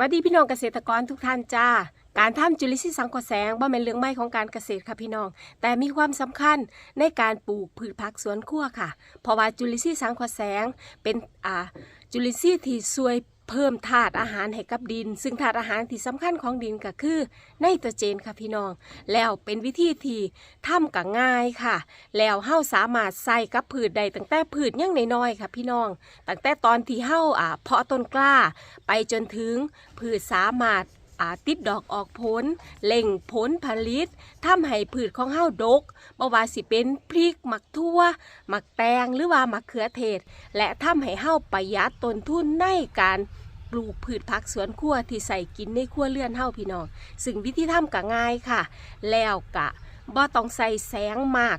วัสดีพี่น้องเกษตรกรทุกท่านจ้า การทำจุลินทรีย์สังเคราะห์แสงบ่เป็นเรื่องไม่ของการเกษตรค่ะพี่น้อง แต่มีความสำคัญในการปลูกพืชผักสวนครัวค่ะ เพราะว่าจุลินทรีย์สังเคราะห์แสงเป็นอ่าจุลินทรีย์ที่ช่วย เพิ่มธาตุอาหารให้กับดิน ซึ่งธาตุอาหารที่สำคัญของดินก็คือไนโตรเจนค่ะพี่น้อง แล้วเป็นวิธีที่ทำกับง่ายค่ะ แล้วเฮาสามารถใส่กับพืชได้ตั้งแต่พืชยังน้อยๆค่ะพี่น้องตั้งแต่ตอนที่เฮาอ่าเพาะต้นกล้า ไปจนถึงพืชสามารถอาติดดอกออกผลเล่งผลผลิตทำให้พืชของเฮาดกบ่ว่าสิเป็นพริกหมักทั่วหมักแตงหรือว่าหมักเขือเทศ และทำให้เฮาประหยัดต้นทุนในการ ลูกพืชผักสวนครัวที่ใส่กินในครัวเรือนเฮาพี่น้อง ซึ่งวิธีทำก็ง่ายค่ะ แล้วกะบ่ต้องใส่แสงมาก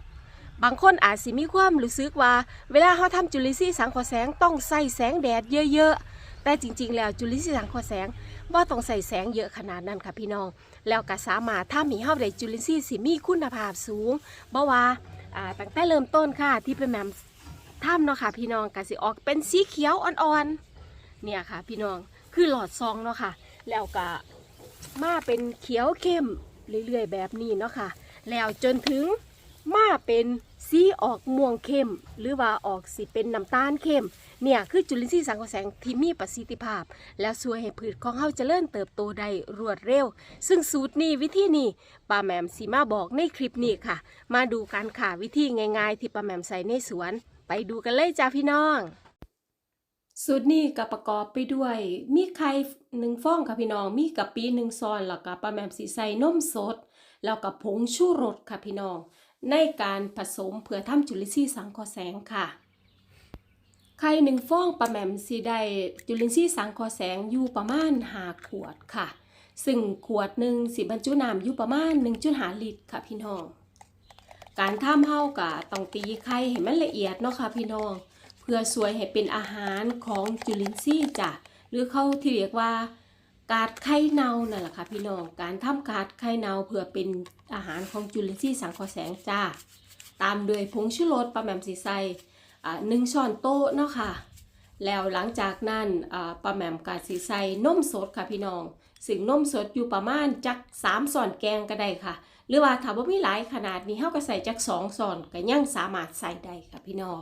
บางคนอาจสิมีความรู้สึกว่า เวลาเขาทำจุลินทรีย์สังเคราะห์แสงต้องใส่แสงแดดเยอะๆ แต่จริงๆ แล้วจุลินทรีย์สังเคราะห์แสงบ่ต้องใส่แสงเยอะขนาดนั้นค่ะพี่น้อง แล้วก็สามารถทำให้เฮาได้จุลินทรีย์สิมีคุณภาพสูงบ่ว่าอ่าตั้งแต่เริ่มต้นค่ะที่เป็นแหม่มทำเนาะค่ะพี่น้องก็สิออกเป็นสีเขียวอ่อนๆ เนี่ยค่ะ พี่น้องคือหลอดซองเนาะค่ะ แล้วก็มาเป็นเขียวเข้มเรื่อยๆแบบนี้เนาะค่ะ แล้วจนถึงมาเป็นสีออกม่วงเข้ม หรือว่าออกสีเป็นน้ำตาลเข้ม เนี่ยคือจุลินทรีย์สังเคราะห์แสงที่มีประสิทธิภาพ แล้วช่วยให้พืชของเฮาจเจริญเติบโตได้รวดเร็ว ซึ่งสูตรนี้วิธีนี้ป้าแหม่มสีมาบอกในคลิปนี้ค่ะ มาดูกันค่ะวิธีง่าย ๆ ที่ป้าแหม่มใส่ในสวน ไปดูกันเลยจ้าพี่น้อง สูตรนี้ก็ประกอบไปด้วย มีไข่หนึ่งฟองค่ะพี่น้อง มีกะปิหนึ่งซอนแล้วก็ป้าแหม่มสีใส่นมสด แล้วก็ผงชูรสค่ะพี่น้อง ในการผสมเพื่อทำจุลินทรีย์สังเคราะห์แสงค่ะไข่หนึ่งฟองประแหมมสีได้จุลินทรีย์สังเคราะห์แสงอยู่ประมาณหาขวดค่ะ ซึ่งขวดหนึ่งสิบรรจุน้ำอยู่ประมาณ1.5ลิตรค่ะพี่น้อง การทำเฮากะต้องตีไข่ให้มันละเอียดเนาะค่ะพี่น้อง เพื่อสวยให้เป็นอาหารของจุลินทรีย์จ้ะหรือเขาที่เรียกว่า กาดไข่เน่านั่นแหละค่ะพี่น้องการทำกาดไข่เน่าเพื่อเป็นอาหารของจุลินทรีย์สังเคราะห์แสงจ้าตามด้วยผงชูรสประแหมมสีใสอ่าหนึ่งช้อนโต๊ะเนาะค่ะแล้วหลังจากนั้นอ่าป้าแหม่มกาสีใส่นมสดค่ะพี่น้องซึ่งนมสดอยู่ประมาณจักสามส่อนแกงก็ได้ค่ะ หรือว่าถ้าบ่มีหลายขนาดนี้เฮาก็ใส่จักสองส่อนก็ยังสามารถใส่ได้ค่ะพี่น้อง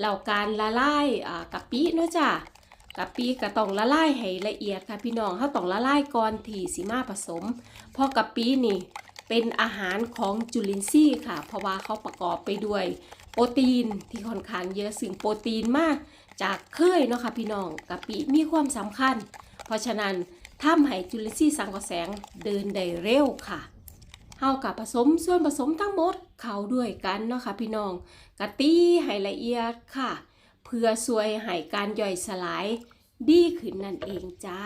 แล้วการละลายกะปิเนาะจ้ะกะปิก็ต้องละลายให้ละเอียดค่ะพี่น้องเขาต้องละลายก่อนที่สิมาผสม เพราะกะปินี่เป็นอาหารของจุลินทรีย์ค่ะ เพราะว่าเขาประกอบไปด้วย โปรตีนที่ค่อนข้างเยอะซึ่งโปรตีนมากจากเคยเนาะค่ะพี่น้องกะปิมีความสำคัญ เพราะฉะนั้นทำให้จุลินทรีย์สังเคราะแสงเดินได้เร็วค่ะเฮากับผสมส่วนผสมทั้งหมด เขาด้วยกันเนาะค่ะพี่น้องกะตีให้ละเอียดค่ะ เพื่อช่วยให้การย่อยสลายดีขึ้นนั่นเองจ้า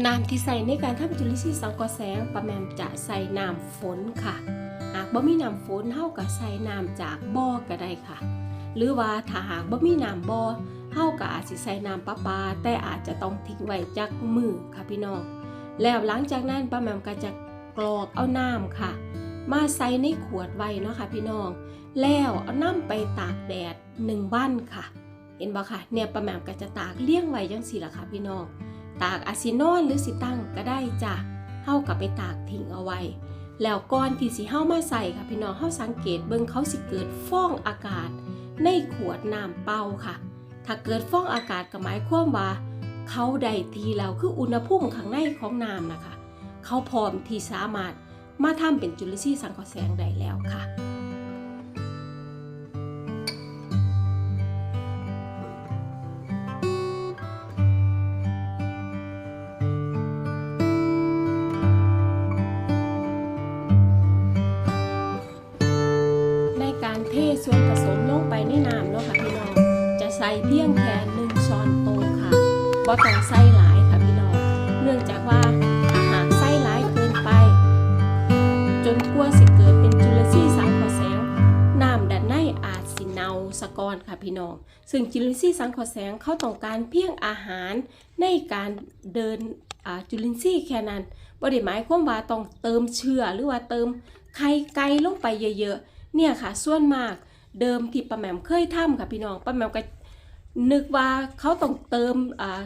น้ำที่ใส่ในการทำจุลินทรีย์สังเคราะห์แสงปะแมมจะใส่น้ำฝนค่ะ หากบ่มีน้ำฝนเฮาก็ใส่น้ำจากบ่อก็ได้ค่ะ หรือว่าถ้าหากบ่มีน้ำบ่อเฮาก็อาจสิใส่น้ำประปา แต่อาจจะต้องทิ้งไว้จักมือค่ะพี่น้อง แล้วหลังจากนั้นป้าแมมก็จะกรอกเอาน้ำค่ะ มาใส่ในขวดไว้เนาะค่ะพี่น้อง แล้วเอาน้ำไปตากแดดหนึ่งวันค่ะ เห็นบ่ค่ะเนี่ยป้าแมมก็จะตากเลี้ยงไว้จังซี่ละค่ะพี่น้อง ตากอาซินอนหรือสิตั้งก็ได้จ้ะเฮากับไปตากทิ้งเอาไว้ แล้วก่อนที่สิเฮามาใส่ค่ะพี่น้องเฮาสังเกตเบิ่งเขาสิเกิดฟองอากาศ ในขวดน้ำเปล่าค่ะ ถ้าเกิดฟองอากาศก็หมายความว่าเขาได้ทีแล้วคืออุณหภูมิข้างในของน้ำนะคะ เขาพร้อมที่สามารถมาทำเป็นจุลินทรีย์สังเคราะห์แสงได้แล้วค่ะ เพียงแค่หนึ่งช้อนโต๊ะค่ะบ่ต้องใส่หลายค่ะพี่น้อง เนื่องจากว่าถ้าหากใส่หลายเกินไป จนกลัวสิเกิดเป็นจุลชีสังเคราะห์แสง น้ำด้านในอาจสิเนาสะกอนอนค่ะพี่น้อง ซึ่งจุลินซี่สังเคราะห์แสงเขาต้องการเพียงอาหารในการเดินจุลินทรีย์แค่นั้นบ่ได้หมายความว่าต้องเติมเชื้อหรือว่าเติมไข่ไก่ลงไปเยอะๆ เนี่ยค่ะ ส่วนมากเดิมที่ป้าแหม่มเคยทำค่ะพี่น้องป้าแหม่มก็ นึกว่าเขาต้องเติมอ่า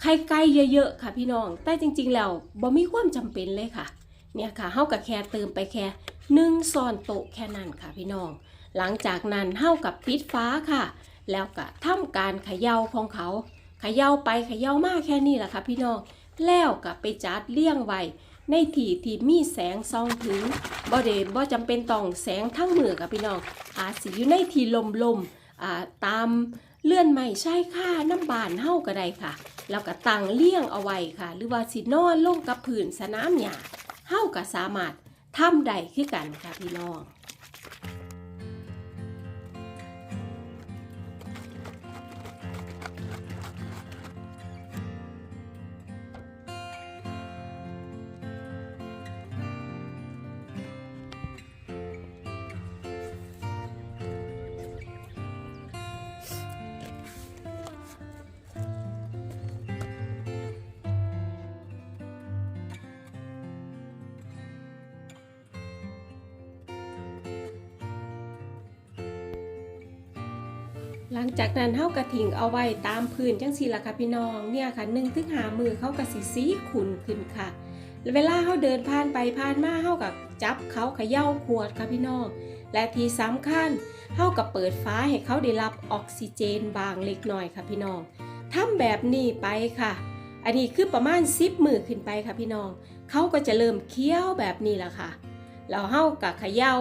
ไข่ไก่เยอะๆค่ะพี่น้อง แต่จริงๆแล้วบ่มีความจำเป็นเลยค่ะ เนี่ยค่ะเฮากับแค่เติมไปแค่หนึ่งซ้อนโต๊ะแค่นั้นค่ะพี่น้อง หลังจากนั้นเฮากับปิดฟ้าค่ะ แล้วก็ทำการเขย่าของเขาเขย่าไปเขย่ามาแค่นี้แหละค่ะพี่น้อง แล้วก็ไปจัดเลี้ยงไว้ในที่ที่มีแสงส่องถึงบ่เดบ่จำเป็นต้องแสงทั้งมือค่ะพี่น้องอาจสิอยู่ในที่ลมๆอ่าตาม เลื่อนใหม่ใช้ค่าน้ำบานเฮาก็ได้ค่ะ แล้วก็ตั้งเลี่ยงเอาไว้ค่ะ หรือว่าสินอนลงกับผืนสนามหญ้าเฮาก็สามารถทำได้คือกันค่ะพี่น้อง หลังจากนั้นเฮากระถิงเอาไว้ตามพื้นจังสีละค่ะพี่น้องเนี่ยค่ะหนึ่งถึงหามือเขากระสีสีขุนขึ้นค่ะเวลาเฮาเดินผ่านไปผ่านมาเฮากับจับเขาเขย่าขวดค่ะพี่น้องและที่สำคัญเฮากับเปิดฟ้าให้เขาได้รับออกซิเจนบางเล็กน้อยค่ะพี่น้องทำแบบนี้ไปค่ะ อันนี้คือประมาณ10มือขึ้นไปค่ะพี่น้องเขาก็จะเริ่มเคี้ยวแบบนี้แหละค่ะแล้วเฮากับเขย่า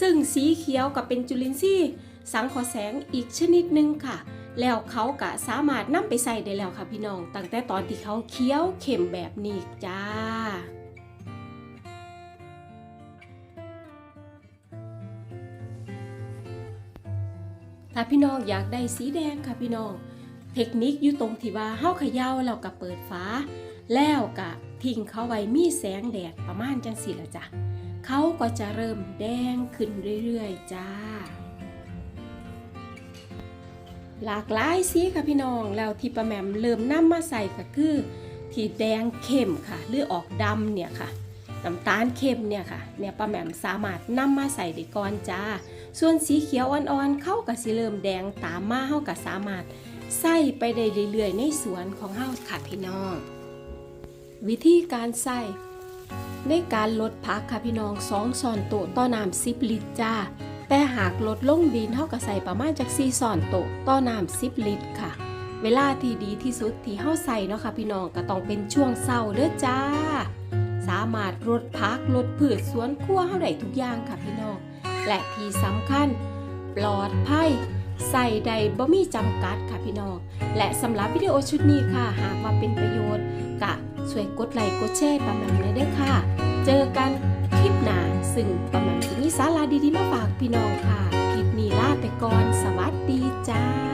ซึ่งสีเขียวกับเป็นจุลินทรีย์ สังเคราะห์แสงอีกชนิดหนึ่งค่ะ แล้วเขากะสามารถนำไปใส่ได้แล้วค่ะพี่น้อง ตั้งแต่ตอนที่เขาเคี้ยวเข็มแบบนี้จ้าถ้าพี่น้องอยากได้สีแดงค่ะพี่น้อง เทคนิคอยู่ตรงที่ว่าเฮาเขย่าแล้วก็เปิดฝาแล้วก็ทิ้งเขาไว้มีแสงแดดประมาณจังสิละจ้ะเขาก็จะเริ่มแดงขึ้นเรื่อยๆ จ้า หลากหลายสีค่ะพี่น้อง แล้วที่ป้าแหมมเริ่มนำมาใส่ก็คือที่แดงเข้มค่ะหรือออกดำเนี่ยค่ะน้ำตาลเข้มเนี่ยค่ะเนี่ยป้าแหม่มสามารถนำมาใส่ได้ก่อนจ้า ส่วนสีเขียวอ่อนๆเข้ากับสีเริ่มแดงตามมาเฮาก็สามารถใส่ไปได้เรื่อยๆ ในสวนของเฮาค่ะพี่น้อง วิธีการใส่ในการลดพักค่ะพี่น้องสองซอนโตต่อน้ำ10ลิตรจ้า แต่หากลดลงดินเท่ากับใส่ประมาณจาก4ซอนโตะต่อน้ำ10ลิตรค่ะ เวลาที่ดีที่สุดที่เฮาใส่เนาะค่ะพี่น้องก็ต้องเป็นช่วงเศร้าเด้อจ้า สามารถลดพักลดพืชสวนครัวเฮาได้ทุกอย่างค่ะพี่น้อง และที่สำคัญ ปลอดภัยใส่ใดบ่มีจำกัดค่ะพี่น้อง และสำหรับวิดีโอชุดนี้ค่ะ หากว่าเป็นประโยชน์กะช่วยกดไลค์กดแชร์ประมาณนี้ด้วยค่ะ เจอกัน คลิปหน้าซึ่งประมาณสิมีสาราดีๆมาฝากพี่น้องค่ะ คลิปนี้ลาไปก่อน สวัสดีจ้า